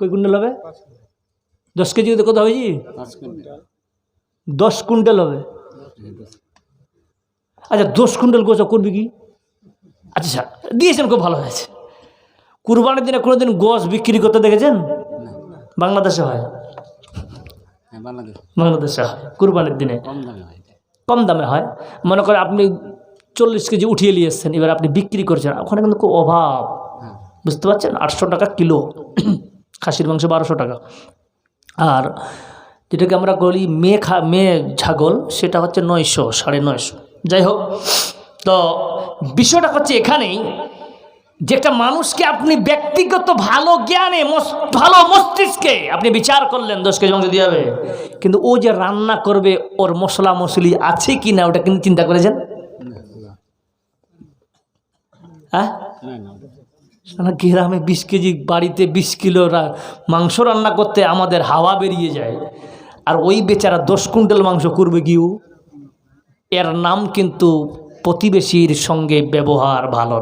কই কুইন্টাল হবে? দশ কেজি কত হবে কুইন্টাল। দশ কুইন্টাল হবে? আচ্ছা দশ কুইন্টাল গোছ করবি কি? আচ্ছা দিয়েছেন খুব ভালো হয়েছে। কুরবানির দিনে কোনোদিন গোছ বিক্রি করতে দেখেছেন? বাংলাদেশে হয়। হ্যাঁ বাংলাদেশে। হয় কুরবানির দিনে। কম দামে হয় এটা। কম দামে হয়। মনে করে আপনি চল্লিশ কেজি উঠিয়ে নিয়ে এসছেন এবার আপনি বিক্রি করছেন ওখানে কিন্তু খুব অভাব। হ্যাঁ। বুঝতে পারছেন? আটশো টাকা কিলো। খাসির মাংস বারোশো টাকা। আর যেটাকে আমরা বলি মেয়ে খা মেয়ে ছাগল সেটা হচ্ছে নয়শো সাড়ে নয়শো। যাই হোক তো বিষয়টা হচ্ছে এখানেই যে একটা মানুষকে আপনি ব্যক্তিগত ভালো জ্ঞানে ভালো মস্তিষ্কে আপনি বিচার করলেন দশ কেজি মাংস দিয়ে হবে। কিন্তু ও যে রান্না করবে ওর মশলা মশলি আছে কি না ওটা কিন্তু চিন্তা করেছেন? হ্যাঁ? সারা গ্রামে বিশ কেজি, বাড়িতে বিশ কিলো মাংস রান্না করতে আমাদের হাওয়া বেরিয়ে যায়। আর ওই বেচারা দশ কুইন্টাল মাংস করবে গিয়েও এর নাম কিন্তু প্রতিবেশীর সঙ্গে ব্যবহার ভালো